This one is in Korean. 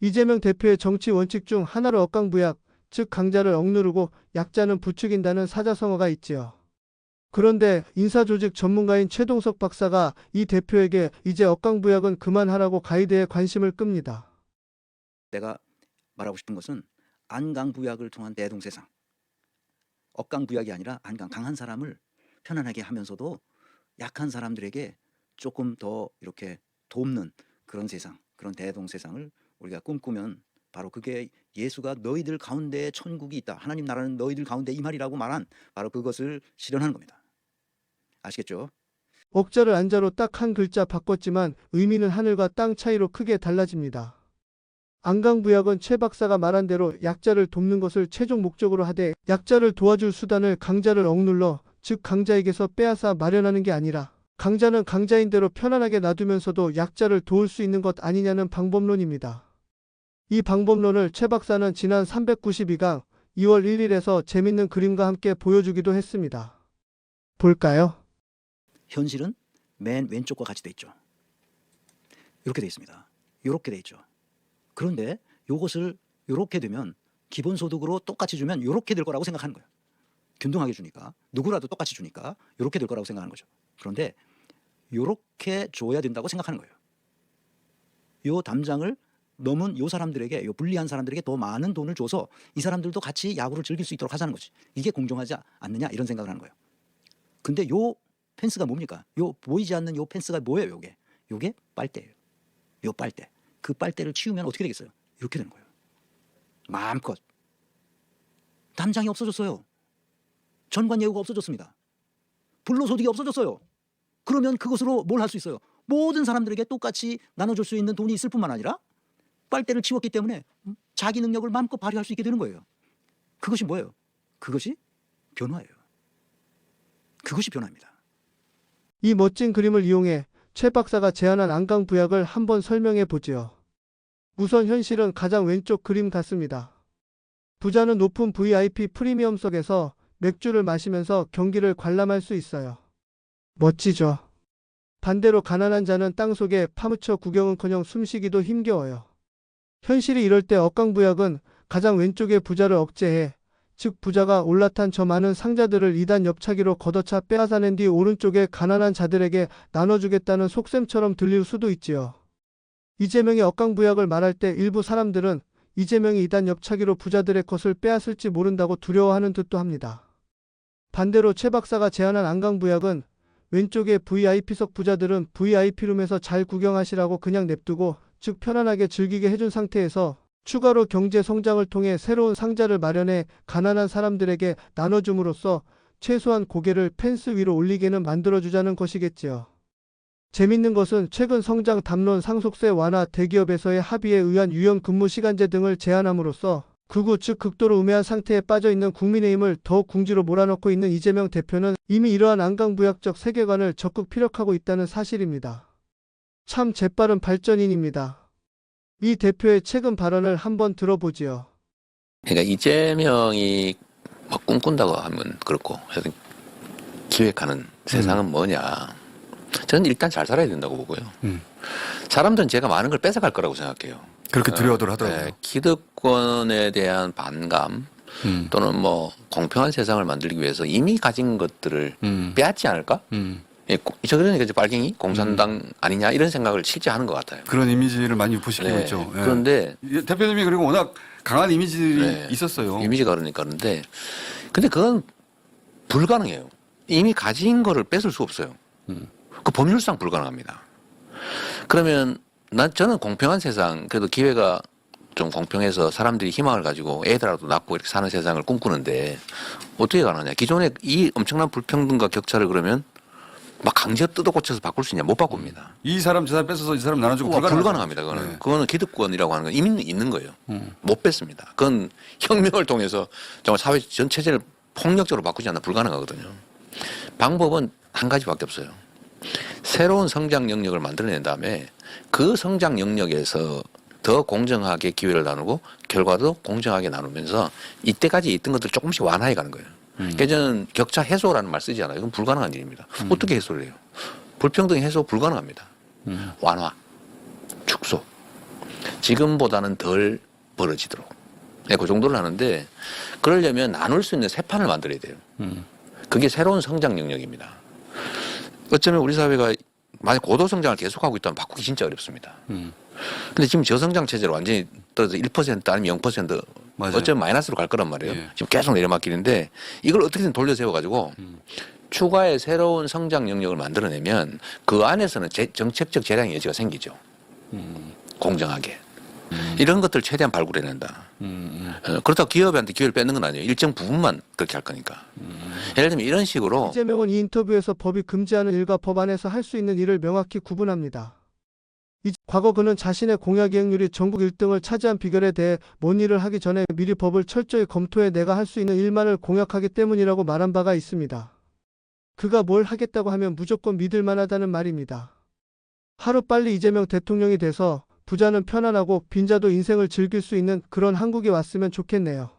이재명 대표의 정치 원칙 중 하나를 억강부약, 즉 강자를 억누르고 약자는 부추긴다는 사자성어가 있지요. 그런데 인사조직 전문가인 최동석 박사가 이 대표에게 이제 억강부약은 그만하라고 가이드에 관심을 끕니다. 내가 말하고 싶은 것은 안강부약을 통한 대동세상. 억강부약이 아니라 안강 강한 사람을 편안하게 하면서도 약한 사람들에게 조금 더 이렇게 돕는 그런 세상, 그런 대동세상을 우리가 꿈꾸면 바로 그게 예수가 너희들 가운데 천국이 있다. 하나님 나라는 너희들 가운데 이 말이라고 말한 바로 그것을 실현하는 겁니다. 아시겠죠? 억자를 안자로 딱 한 글자 바꿨지만 의미는 하늘과 땅 차이로 크게 달라집니다. 안강부약은 최 박사가 말한 대로 약자를 돕는 것을 최종 목적으로 하되 약자를 도와줄 수단을 강자를 억눌러 즉 강자에게서 빼앗아 마련하는 게 아니라 강자는 강자인 대로 편안하게 놔두면서도 약자를 도울 수 있는 것 아니냐는 방법론입니다. 이 방법론을 최 박사는 지난 392강 2월 1일에서 재밌는 그림과 함께 보여주기도 했습니다. 볼까요? 현실은 맨 왼쪽과 같이 돼 있죠. 이렇게 돼 있습니다. 이렇게 돼 있죠. 그런데 이것을 이렇게 되면 기본소득으로 똑같이 주면 이렇게 될 거라고 생각하는 거예요. 균등하게 주니까 누구라도 똑같이 주니까 이렇게 될 거라고 생각하는 거죠. 그런데 이렇게 줘야 된다고 생각하는 거예요. 요 담장을 넘은 요 사람들에게 요 불리한 사람들에게 더 많은 돈을 줘서 이 사람들도 같이 야구를 즐길 수 있도록 하자는 거지. 이게 공정하지 않느냐 이런 생각을 하는 거예요. 근데 요 펜스가 뭡니까? 요 보이지 않는 요 펜스가 뭐예요? 요게 요게 빨대예요. 요 빨대. 그 빨대를 치우면 어떻게 되겠어요? 이렇게 되는 거예요. 마음껏 담장이 없어졌어요. 전관 예우가 없어졌습니다. 불로 소득이 없어졌어요. 그러면 그것으로 뭘 할 수 있어요? 모든 사람들에게 똑같이 나눠줄 수 있는 돈이 있을 뿐만 아니라 빨대를 치웠기 때문에 자기 능력을 마음껏 발휘할 수 있게 되는 거예요. 그것이 뭐예요? 그것이 변화예요. 그것이 변화입니다. 이 멋진 그림을 이용해 최 박사가 제안한 안강 부약을 한번 설명해 보지요. 우선 현실은 가장 왼쪽 그림 같습니다. 부자는 높은 VIP 프리미엄석에서 맥주를 마시면서 경기를 관람할 수 있어요. 멋지죠? 반대로 가난한 자는 땅 속에 파묻혀 구경은커녕 숨쉬기도 힘겨워요. 현실이 이럴 때 억강부약은 가장 왼쪽의 부자를 억제해 즉 부자가 올라탄 저 많은 상자들을 2단 옆차기로 걷어차 빼앗아낸 뒤 오른쪽에 가난한 자들에게 나눠주겠다는 속셈처럼 들릴 수도 있지요. 이재명이 억강부약을 말할 때 일부 사람들은 이재명이 2단 옆차기로 부자들의 것을 빼앗을지 모른다고 두려워하는 듯도 합니다. 반대로 최 박사가 제안한 안강부약은 왼쪽의 VIP석 부자들은 VIP룸에서 잘 구경하시라고 그냥 냅두고 즉 편안하게 즐기게 해준 상태에서 추가로 경제 성장을 통해 새로운 상자를 마련해 가난한 사람들에게 나눠줌으로써 최소한 고개를 펜스 위로 올리게는 만들어주자는 것이겠지요. 재밌는 것은 최근 성장 담론 상속세 완화 대기업에서의 합의에 의한 유연 근무 시간제 등을 제한함으로써 극우 즉 극도로 우매한 상태에 빠져 있는 국민의힘을 더욱 궁지로 몰아넣고 있는 이재명 대표는 이미 이러한 안강부약적 세계관을 적극 피력하고 있다는 사실입니다. 참 재빠른 발전인입니다. 이 대표의 최근 발언을 한번 들어보지요. 그러니까 이재명이 뭐 꿈꾼다고 하면 그렇고 기획하는 세상은 뭐냐. 저는 일단 잘 살아야 된다고 보고요. 음. 사람들은 제가 많은 걸 뺏어갈 거라고 생각해요. 그렇게 두려워들 하더라고요. 네, 기득권에 대한 반감 음. 또는 뭐 공평한 세상을 만들기 위해서 이미 가진 것들을 음. 빼앗지 않을까? 음. 예, 고- 저 그러니까 이제 빨갱이 공산당 아니냐 이런 생각을 실제 하는 것 같아요. 그런 이미지를 많이 부시키고 네, 있죠. 예. 그런데 이 대표님이 그리고 워낙 강한 이미지들이 네. 있었어요. 이미지가 그러니까 그런데 근데 그건 불가능해요. 이미 가진 거를 뺏을 수 없어요. 음. 그 법률상 불가능합니다. 그러면 난 저는 공평한 세상 그래도 기회가 좀 공평해서 사람들이 희망을 가지고 애들하고도 낳고 이렇게 사는 세상을 꿈꾸는데 어떻게 가느냐? 기존의 이 엄청난 불평등과 격차를 그러면 막 강제 뜯어 고쳐서 바꿀 수 있냐? 못 바꿉니다. 이 사람 저 사람 뺏어서 이 사람 나눠주고 그거 불가능하죠. 불가능합니다. 그거는 네. 그거는 기득권이라고 하는 건 이미 있는 거예요. 음. 못 뺐습니다. 그건 혁명을 통해서 정말 사회 전 체제를 폭력적으로 바꾸지 않나 불가능하거든요. 방법은 한 가지밖에 없어요. 새로운 성장 영역을 만들어낸 다음에 그 성장 영역에서 더 공정하게 기회를 나누고 결과도 공정하게 나누면서 이때까지 있던 것들 조금씩 완화해 가는 거예요. 그러니까 저는 격차 해소라는 말 쓰지 않아요. 이건 불가능한 일입니다. 어떻게 해소를 해요? 불평등 해소 불가능합니다. 완화, 축소. 지금보다는 덜 벌어지도록. 네, 그 정도를 하는데 그러려면 나눌 수 있는 새 판을 만들어야 돼요. 음. 그게 새로운 성장 영역입니다. 어쩌면 우리 사회가 만약 고도 성장을 계속하고 있다면 바꾸기 진짜 어렵습니다. 음. 근데 지금 저성장 체제로 완전히 떨어져 1% 아니면 0% 맞아요. 어쩌면 마이너스로 갈 거란 말이에요. 예. 지금 계속 내려막길인데 이걸 어떻게든 돌려 세워 가지고 음. 추가의 새로운 성장 영역을 만들어내면 그 안에서는 제- 정책적 재량의 여지가 생기죠. 음. 공정하게. 이런 것들 최대한 발굴해낸다. 음. 어, 그렇다고 기업한테 기회를 뺏는 건 아니에요. 일정 부분만 그렇게 할 거니까. 예를 들면 이런 식으로 이재명은 이 인터뷰에서 법이 금지하는 일과 법 안에서 할 수 있는 일을 명확히 구분합니다. 이- 과거 그는 자신의 공약 이행률이 전국 1등을 차지한 비결에 대해 뭔 일을 하기 전에 미리 법을 철저히 검토해 내가 할 수 있는 일만을 공약하기 때문이라고 말한 바가 있습니다. 그가 뭘 하겠다고 하면 무조건 믿을 만하다는 말입니다. 하루빨리 이재명 대통령이 돼서 부자는 편안하고 빈자도 인생을 즐길 수 있는 그런 한국이 왔으면 좋겠네요.